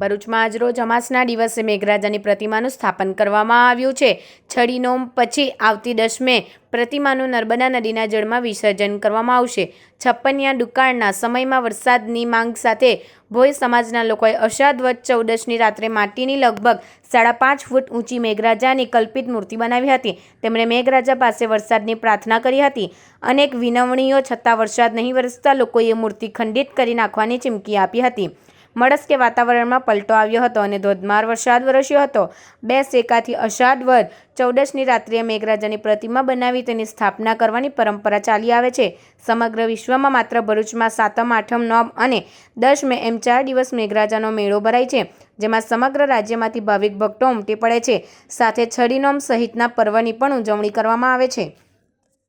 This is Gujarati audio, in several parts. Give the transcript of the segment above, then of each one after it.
ભરૂચમાં આજરોજ અમાસના દિવસે મેઘરાજાની પ્રતિમાનું સ્થાપન કરવામાં આવ્યું છે. છડી નોમ પછી આવતી દસમે પ્રતિમાનું નર્મદા નદીના જળમાં વિસર્જન કરવામાં આવશે. છપ્પનિયા દુકાળના સમયમાં વરસાદની માંગ સાથે ભોય સમાજના લોકોએ અષાઢ ચૌદશની રાત્રે માટીની લગભગ સાડા પાંચ ફૂટ ઊંચી મેઘરાજાની કલ્પિત મૂર્તિ બનાવી હતી. તેમણે મેઘરાજા પાસે વરસાદની પ્રાર્થના કરી હતી. અનેક વિનવણીઓ છતાં વરસાદ નહીં વરસતા લોકોએ મૂર્તિ ખંડિત કરી નાખવાની ચીમકી આપી હતી. મળસ્કે વાતાવરણમાં પલટો આવ્યો હતો અને ધોધમાર વરસાદ વરસ્યો હતો. બે શેકાથી અષાઢ વધ ચૌદસની રાત્રિએ મેઘરાજાની પ્રતિમા બનાવી તેની સ્થાપના કરવાની પરંપરા ચાલી આવે છે. સમગ્ર વિશ્વમાં માત્ર ભરૂચમાં સાતમ, આઠમ, નોમ અને દસ મે એમ ચાર દિવસ મેઘરાજાનો મેળો ભરાય છે, જેમાં સમગ્ર રાજ્યમાંથી ભાવિક ભક્તો ઉમટી પડે છે. સાથે છડીનોમ સહિતના પર્વની પણ ઉજવણી કરવામાં આવે છે.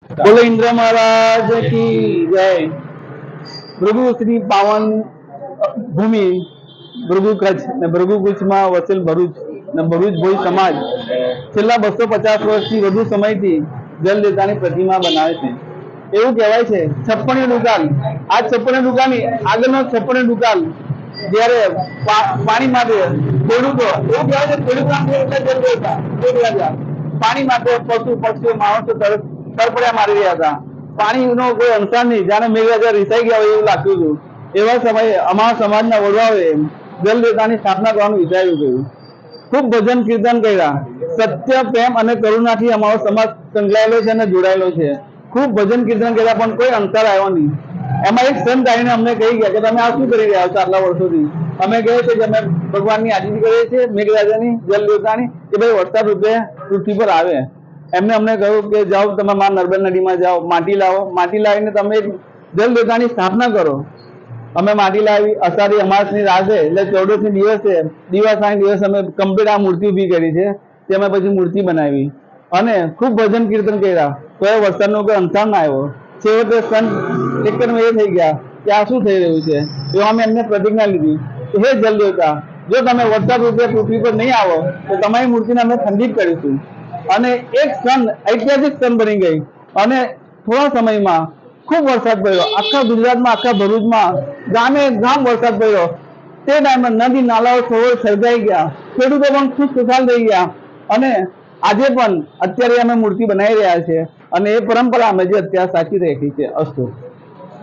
બોલો ઇન્દ્ર મહારાજ કી જય. પ્રભુ શ્રી પાવન ભૂમિ ભૃગુ કચ્છ ને ભૃગુ કચ્છમાં વસેલ ભરૂચ ને ભરૂચ ભોઈ સમાજ. છેલ્લા બસો પચાસ વર્ષથી વધુ સમયથી જલદેવતાની પ્રતિમા બનાવે છે. એવું કહેવાય છે છપ્પણી દુકાન આ છપ્પણી દુકાન આગળનો છપ્પણી દુકાન જ્યારે પાણી માટે ખેડૂતો, એવું કહેવાય છે, ખેડૂતો પાણી માટે પશુ, પક્ષીઓ, માણસો તરફ તરફડિયા મારી રહ્યા હતા. પાણીનો કોઈ અંસાર નહીં. જાણે મેઘરાજા રિસાઈ ગયા હોય એવું લાગતું હતું. એવા સમયે અમારા સમાજના વડવાઓએ જલ જલદેવતાની સ્થાપના કરવાનું વિચાર્યું હતું. ખૂબ ભજન કીર્તન કર્યા. સત્ય, પ્રેમ અને કરુણાથી અમારો સમાજ સંકળાયેલો છે અને જોડાયેલો છે. ખૂબ ભજન કીર્તન કર્યા, પણ કોઈ અંતર આવ્યો નહીં. એમાં એક સંત આવીને અમને કહી ગયા કે, તમે આ શું કરી રહ્યા છો આટલા વર્ષોથી? અમે કહે છે કે અમે ભગવાનની આજીજી કરીએ છીએ, મેઘરાજાની, જલ દેવતાની કે ભાઈ વરસાદ રૂપે પૃથ્વી પર આવે. એમને અમને કહ્યું કે, જાઓ, તમે મા નર્મદા નદીમાં જાઓ, માટી લાવો. માટી લાવીને તમે જલ દેવતાની સ્થાપના કરો. અમે માટી લાવી, અષાઢી અમાસની રાતે, એટલે ચૌદસની દિવસે, દિવસના દિવસ અમે કમ્પ્લીટ આ મૂર્તિ ઊભી કરી છે, તે અમે પછી મૂર્તિ બનાવી. અને ખૂબ ભજન કીર્તન કર્યા. તો એ વરસાદનો કોઈ અંતર ના આવ્યો. છેવટે સંત એકદમ એ થઈ ગયા કે આ શું થઈ રહ્યું છે? તો અમે એમને પ્રતિજ્ઞા લીધી. હે જલ દેવતા, જો તમે વરસાદ રૂપે પૃથ્વી પર નહીં આવો, તો તમારી મૂર્તિને અમે ખંડિત કરીશું. અને એક ક્ષણ ઐતિહાસિક ક્ષણ બની ગઈ. અને થોડા સમયમાં ખૂબ વરસાદ પડ્યો. આખા ગુજરાતમાં આખા ભરૂચમાં ગામે ગામ વરસાદ પડ્યો. તે ટાઈમે નદી નાલાઓ સરોવર સર્જાઈ ગયા. ખેડૂતો પણ ખુશ ખુશાલ થઈ ગયા. અને આજે પણ અત્યારે અમે મૂર્તિ બનાવી રહ્યા છે અને એ પરંપરા અમે જે અત્યારે સાચી રાખી છે અસ્તુ.